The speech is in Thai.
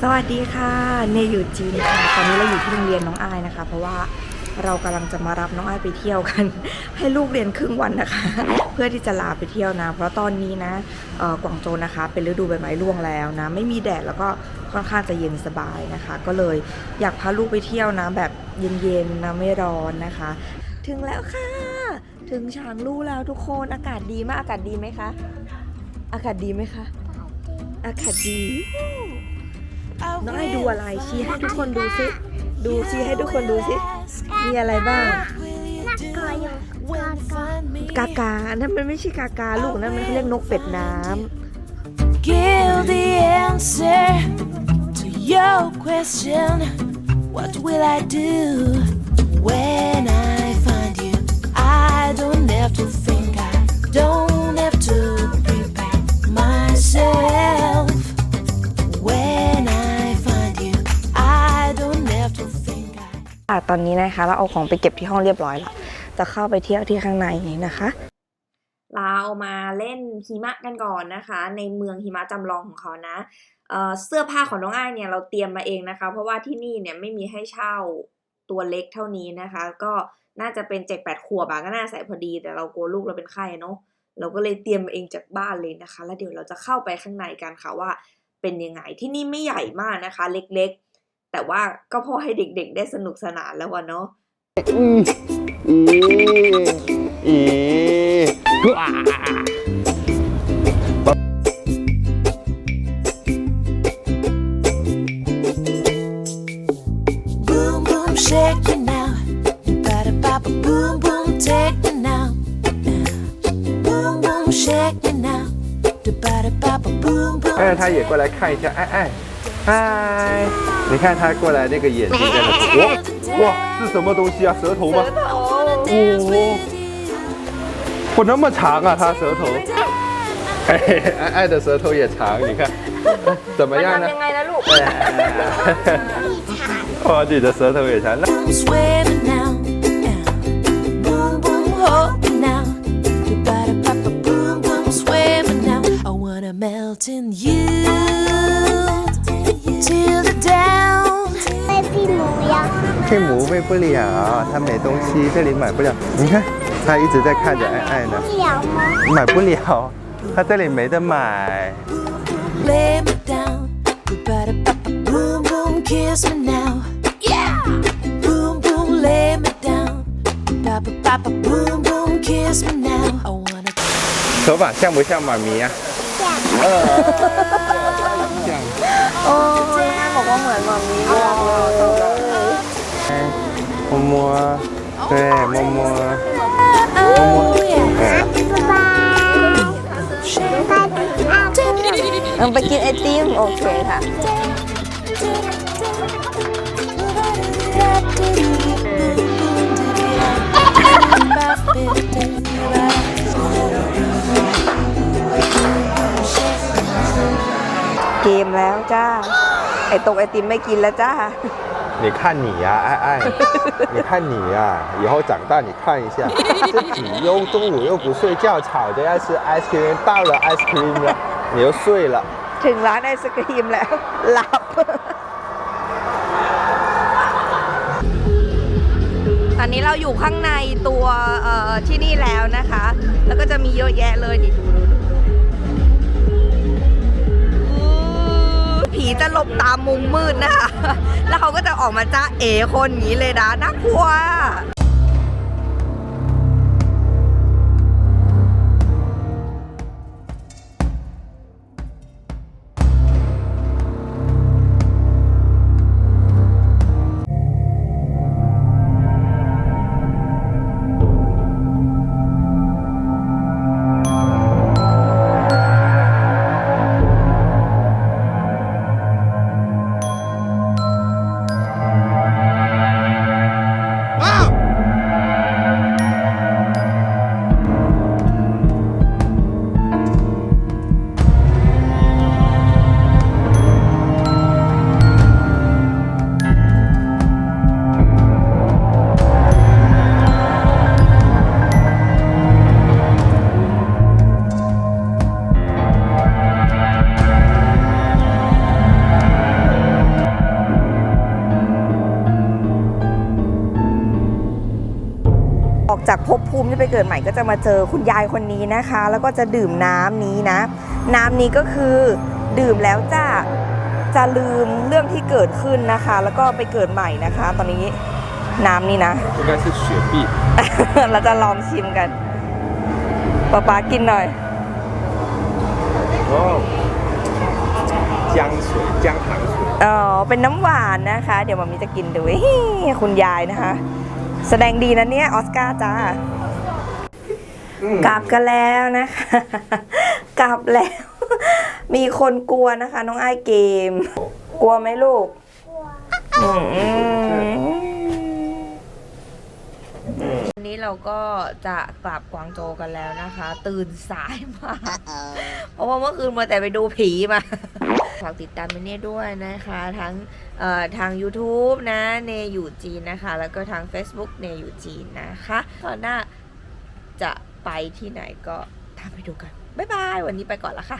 สวัสดีค่ะเนยอยู่จีนค่ะตอนนี้เราอยู่ที่โรงเรียนน้องอายนะคะ เพราะว่าเรากำลังจะมารับน้องอายไปเที่ยวกัน ให้ลูกเรียนครึ่งวันนะคะ เพื่อที่จะลาไปเที่ยวนะ เพราะตอนนี้นะกวางโจวนะคะ เป็นฤดูใบไม้ร่วงแล้วนะ ไม่มีแดดแล้วก็ค่อนข้างจะเย็นสบายนะคะ ก็เลยอยากพาลูกไปเที่ยวนะ แบบเย็นๆนะไม่ร้อนนะคะ ถึงแล้วค่ะ ถึงฉางลู่แล้วทุกคนอากาศดีมากอากาศดีไหมคะ อากาศดีไหมคะ อากาศดี น้องไอดูอะไรชี้ให้ทุกคนดูซิดูชี้ให้ทุกคนดูซิมีอะไรบ้างน่ากลัวอยู่กากากาอันนั้นมันไม่ใช่กากาลูกนั่นมันเขาเรียกนกเป็ดน้ Give the answer to your question. What will I do when ตอนนี้นะคะเราเอาของไปเก็บที่ห้องเรียบร้อยแล้วจะเข้าไปเที่ยวที่ข้างในนี้นะคะ เรามาเล่นหิมะกันก่อนนะคะ ในเมืองหิมะจำลองของเขานะเเสื้อผ้าของน้องอ้ายเนี่ยเราเตรียมมาเองนะคะ เพราะว่าที่นี่เนี่ยไม่มีให้เช่าตัวเล็กเท่านี้นะคะ ก็น่าจะเป็นเจ็ดแปดขวบอะก็น่าใส่พอดีแต่เรากลัวลูกเราเป็นไข้เนาะเราก็เลยเตรียมมาเองจากบ้านเลยนะคะ แล้วเดี๋ยวเราจะเข้าไปข้างในกันค่ะว่าเป็นยังไงที่นี่ไม่ใหญ่มากนะคะ เล็กๆ แต่ว่าก็พอให้เด็กๆ ได้สนุกสนานแล้ววะเนาะ อีอีว้า Boom boom shake it now. Bada baba boom boom take it now. Boom boom shake it now. Bada baba boom boom. 哎，他也过来看一下，哎哎， 嗨，你看他过来那个眼睛在那，哇哇，是什么东西啊？舌头吗？哦，哇，那么长啊，他舌头。哎，爱爱的舌头也长，你看，怎么样呢？ ทำยังไงนะลูก 哇，你的舌头也长，那 父母喂不了他没东西这里买不了。你看他一直在看着爱爱呢。买不了他这里没得买手法像不像妈咪呀？像。哦妈咪 มัวแม่มัวมัมัวมัวไปกินไอติมโอเคค่ะ เกมแล้วจ้า ไอตกไอติมไม่กินแล้วจ้า 你看你呀、爱爱，你看你呀、以后长大你看一下，这几又中午又不睡觉，吵着要吃 ice cream，到了 ice cream 了，你又睡了。 ถึงร้านไอศกรีมแล้ว หลับ ตอนนี้เราอยู่ข้างในตัวเอ่อที่นี่แล้วนะคะ แล้วก็จะมีเยอะแยะเลยนี่ บตามมุมมืดนะคะ แล้วเขาก็จะออกมาจ้าเอคนงนี้เลยนะน่ากลัว จากภพภูมิที่ไปเกิดใหม่ก็จะมาเจอคุณยายคนนี้นะคะ แล้วก็จะดื่มน้ำนี้นะ น้ำนี้ก็คือดื่มแล้วจะจะลืมเรื่องที่เกิดขึ้นนะคะ แล้วก็ไปเกิดใหม่นะคะ ตอนนี้น้ำนี้นะ 应该是雪碧。 เราจะลองชิมกันป๊าป๊ากินหน่อย 哦，姜水、姜糖水。 อ๋อ เป็นน้ำหวานนะคะ เดี๋ยวมามีจะกินดู เฮ้ยคุณยายนะคะ แสดงดีนะเนี่ยออสการ์จ้ากลับกันแล้วนะคะ กลับแล้ว มีคนกลัวนะคะ น้องไอายเกม กลัวไหมลูกอืมวันนี้เราก็จะกลับกวางโจวกันแล้วนะคะ ตื่นสายมากเพราะว่าเมื่อคืนมาแต่ไปดูผีมา ฝากติดตามเมเน่ด้วยนะคะ ทั้งทาง YouTube นะเนอยู่จีนนะคะ แล้วก็ทาง Facebook เนอยู่จีนนะคะตอนหน้าจะไปที่ไหนก็ตามไปดูกัน บ๊ายบาย วันนี้ไปก่อนละค่ะ